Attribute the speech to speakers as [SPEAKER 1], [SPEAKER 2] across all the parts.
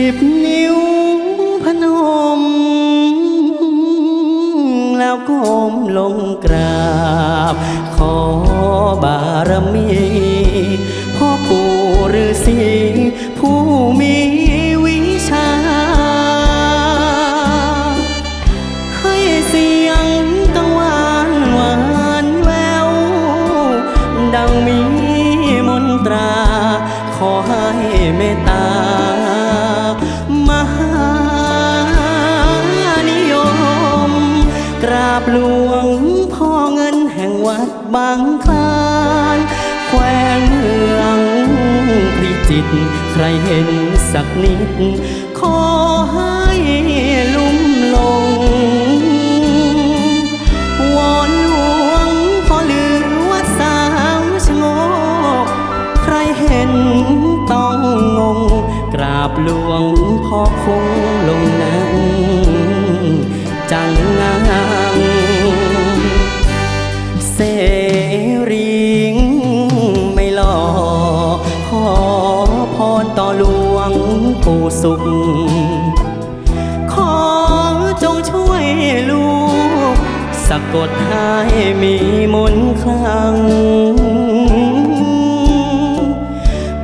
[SPEAKER 1] สิบนิ้วพนม แล้วก้มลงกราบ ขอบารมีพ่อปู่ฤาษีผู้มีวิชา ให้เสียงกังวานหวานแวว ดังมีมนตรา ขอให้เมต บหลวงพ่อเงินแห่งวัดบางคลานแขวงเมืองพิจิตรใครเห็นสักนิด ขอให้ลุ่มลง วอนหลวงพ่อเหลือวัดสาวชงกใครเห็นต้องงง กราบหลวงพ่อคงลงนั่งจังงัง สุข ขอจงช่วยลูก สะกดให้มีมนคลัง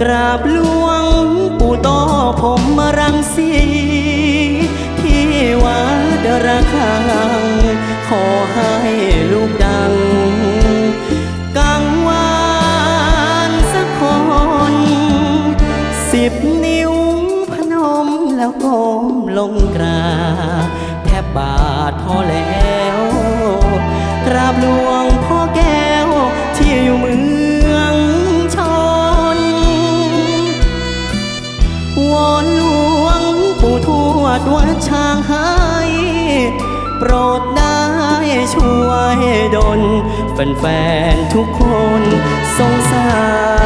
[SPEAKER 1] กราบหลวงปู่โตผมมารังสี ลงกราบแทบบาทพอแล้ว กราบหลวงพ่อแก้วที่อยู่เมืองชนวอนหลวงปู่ทวดวัดช้างให้ โปรดได้ช่วยดลแฟนๆทุกคนสงสาร